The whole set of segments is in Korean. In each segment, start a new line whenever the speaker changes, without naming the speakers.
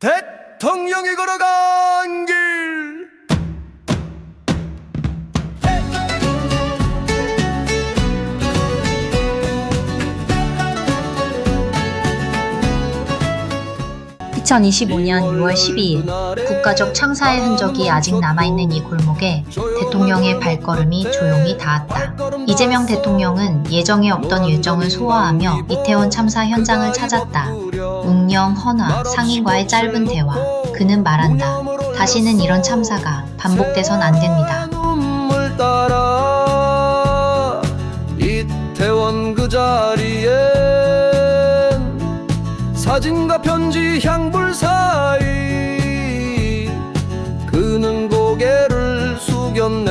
대통령이 걸어간 길
2025년 6월 12일 국가적 창사의 흔적이 아직 남아있는 이 골목에 대통령의 발걸음이 조용히 닿았다. 이재명 대통령은 예정에 없던 일정을 소화하며 이태원 참사 현장을 찾았다. 웅령, 헌화, 상인과의 짧은 대화. 그는 말한다. 다시는 이런 참사가 반복돼선 안 됩니다.
이태원 그 자리엔 사진과 편지 향불 사이 그는 고개를 숙였네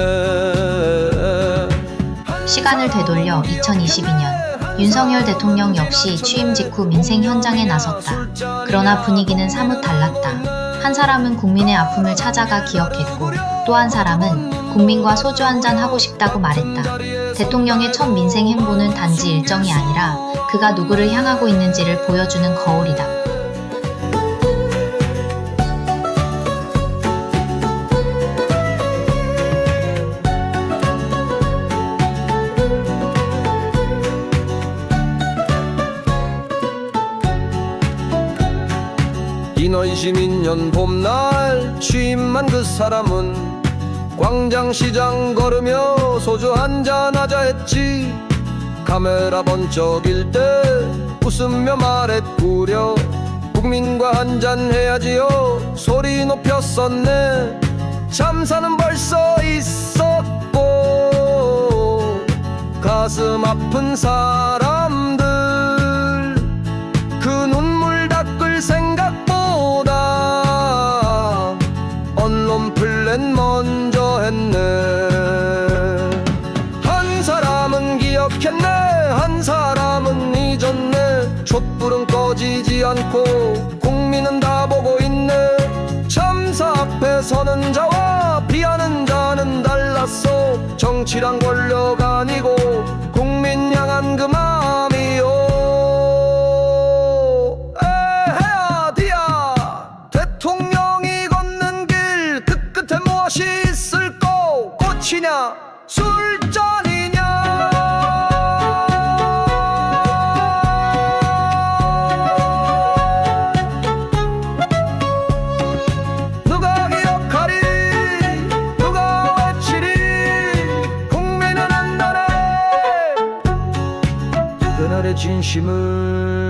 시간을 되돌려 2022년 윤석열 대통령 역시 취임 직후 민생 현장에 나섰다. 그러나 분위기는 사뭇 달랐다. 한 사람은 국민의 아픔을 찾아가 기억했고 또 한 사람은 국민과 소주 한 잔 하고 싶다고 말했다. 대통령의 첫 민생 행보는 단지 일정이 아니라 그가 누구를 향하고 있는지를 보여주는 거울이다.
인원 22년 봄날 취임한 그 사람은 광장시장 걸으며 소주 한잔 하자 했지. 카메라 번쩍일 때 웃으며 말했구려. 국민과 한잔 해야지요. 소리 높였었네. 참사는 벌써 있었고 가슴 아픈 사람 플랜 먼저 했네. 한 사람은 기억했네. 한 사람은 잊었네. 촛불은 꺼지지 않고 국민은 다 보고 있네. 참사 앞에 서는 자와 피하는 자는 달랐어. 정치란 권력 아니고 국민 꽃이냐? 술잔이냐? 누가 기억하리? 누가 외치리? 국민은 안다네. 그날의 진심을